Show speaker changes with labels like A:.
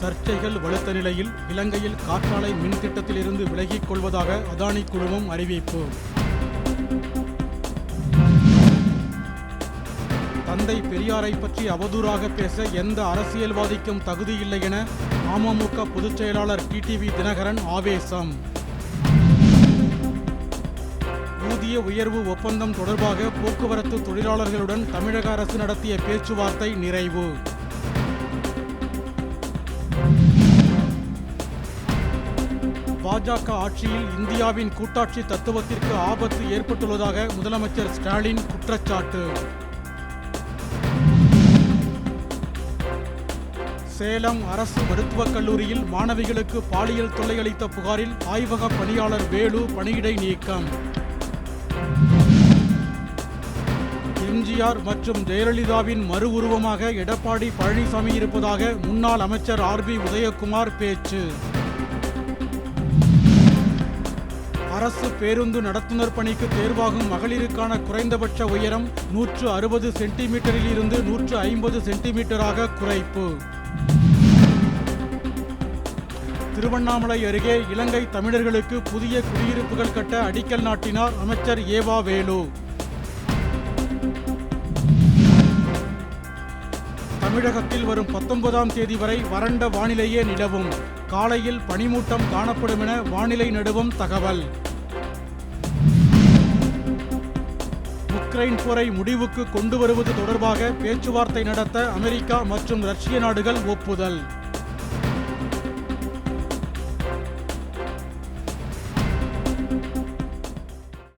A: சர்ச்சைகள் வலுத்த நிலையில் இலங்கையில் காற்றாலை மின் திட்டத்திலிருந்து விலகிக் கொள்வதாக அதானி குழுமம் அறிவிப்பு. தந்தை பெரியாரை பற்றி அவதூறாக பேச எந்த அரசியல்வாதிக்கும் தகுதியில்லை என அமமுக பொதுச் செயலாளர் டிடிவி தினகரன் ஆவேசம். ஊதிய உயர்வு ஒப்பந்தம் தொடர்பாக போக்குவரத்து தொழிலாளர்களுடன் தமிழக அரசு நடத்திய பேச்சுவார்த்தை நிறைவு. பாஜக ஆட்சியில் இந்தியாவின் கூட்டாட்சி தத்துவத்திற்கு ஆபத்து ஏற்பட்டுள்ளதாக முதலமைச்சர் ஸ்டாலின் குற்றச்சாட்டு. சேலம் அரசு மருத்துவக் கல்லூரியில் மாணவிகளுக்கு பாலியல் தொல்லை அளித்த புகாரில் ஆய்வக பணியாளர் வேலு பணியிடை நீக்கம். எம்ஜிஆர் மற்றும் ஜெயலலிதாவின் மறு உருவமாக எடப்பாடி பழனிசாமி இருப்பதாக முன்னாள் அமைச்சர் ஆர் பி உதயகுமார் பேச்சு. அரசு பேருந்து நடத்துனர் பணிக்கு தேர்வாகும் மகளிருக்கான குறைந்தபட்ச உயரம் நூற்று அறுபது சென்டிமீட்டரில் இருந்து நூற்று ஐம்பது சென்டிமீட்டராக குறைப்பு. திருவண்ணாமலை அருகே இலங்கை தமிழர்களுக்கு புதிய குடியிருப்புகள் கட்ட அடிக்கல் நாட்டினார் அமைச்சர் ஏவா வேலு. தமிழகத்தில் வரும் பத்தொன்பதாம் தேதி வரை வறண்ட வானிலையே நிலவும். காலையில் பனிமூட்டம் காணப்படும் என வானிலை நடுவம் தகவல். உக்ரைன் போரை முடிவுக்கு கொண்டு வருவது தொடர்பாக பேச்சுவார்த்தை நடத்த அமெரிக்கா மற்றும் ரஷ்ய நாடுகள் ஒப்புதல்.